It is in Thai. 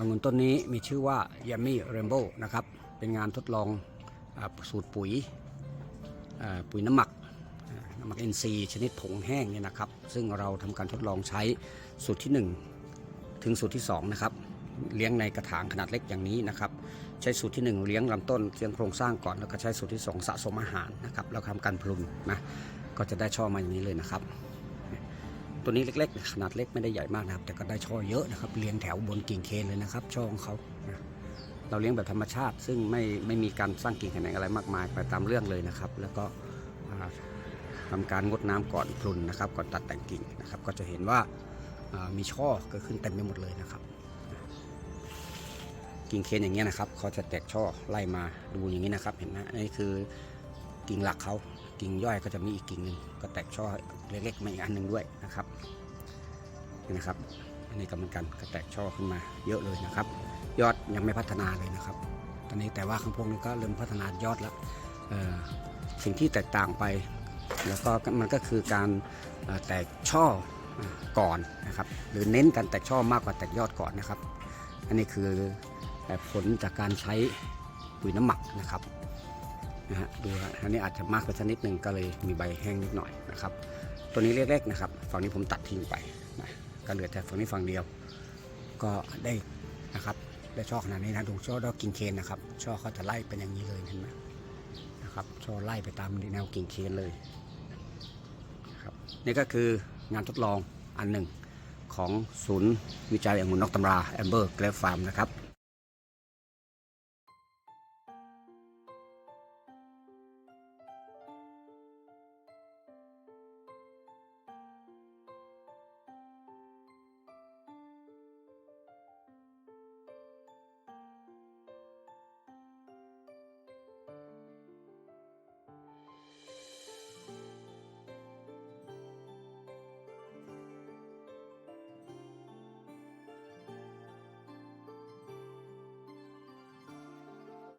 องุ่นต้นนี้มีชื่อว่า Yummy Rainbow นะครับ เป็นงานทดลองอสูตรปุ๋ยปุ๋ยน้ำหมักน้ำหมัก NC ชนิดผงแห้งเนี่ยนะครับ ซึ่งเราทำการทดลองใช้สูตรที่ 1 ถึงสูตรที่ 2 นะครับ เลี้ยงในกระถางขนาดเล็กอย่างนี้นะครับ ใช้สูตรที่ 1 เลี้ยงลำต้นเลี้ยงโครงสร้างก่อน แล้วก็ใช้สูตรที่ 2 สะสมอาหารนะครับ แล้วทำการพลุนนะ ก็จะได้ช่อมาอย่างนี้เลยนะครับ ตัวนี้เล็กๆ ขนาดเล็กไม่ได้ใหญ่มากนะครับ แต่ก็ได้ช่อเยอะนะครับเรียงแถวบนกิ่งเคนเลยนะครับ ช่อของเขาเราเลี้ยงแบบธรรมชาติ ซึ่งไม่ไม่มีการสร้างกิ่งแขนงอะไรมากมายไปตามเรื่องเลยนะครับ แล้วก็อ่าทำการงดน้ำก่อนพรุนนะครับ ก่อนตัดแต่งกิ่งนะครับ ก็จะเห็นว่ามีช่อเกิดขึ้นเต็มไปหมดเลยนะครับ กิ่งเคนอย่างเงี้ยนะครับเขาจะแตกช่อไล่มาดูอย่างนี้นะครับ เห็นไหมนนี้คือ กิ่งหลักเขากิ่งย่อยก็จะมีอีกกิ่งหนึ่งก็แตกช่อเล็กๆมาอีกอันหนึ่งด้วยนะครับนี่นะครับอันนี้ก็เหมือนกันก็แตกช่อขึ้นมาเยอะเลยนะครับ ยอดยังไม่พัฒนาเลยนะครับ ตอนนี้แต่ว่าข้างพวกนี้ก็เริ่มพัฒนายอดแล้วสิ่งที่แตกต่างไป แล้วก็มันก็คือการแตกช่อก่อนนะครับ หรือเน้นการแตกช่อมากกว่าแตกยอดก่อนนะครับ อันนี้คือผลจากการใช้ปุ๋ยน้ำหมักนะครับ นะฮะดูฮะอันนี้อาจจะมากไปสักนิดหนึ่งก็เลยมีใบแห้งนิดหน่อยนะครับ ตัวนี้เล็กๆนะครับ ฝั่งนี้ผมตัดทิ้งไปนะก็เหลือแต่ฝั่งนี้ฝั่งเดียว ก็ได้นะครับได้ช่อขนาดนี้นะดูช่อดอกกิ่งเคนนะครับ ช่อเขาจะไล่เป็นอย่างนี้เลยเห็นไหมนะครับช่อไล่ไปตามแนวกิ่งเคนเลยนะครับนี่ก็คืองานทดลองอันหนึ่งของศูนย์วิจัยองุ่นนอกตำราแอมเบอร์เกรฟฟาร์มนะครับ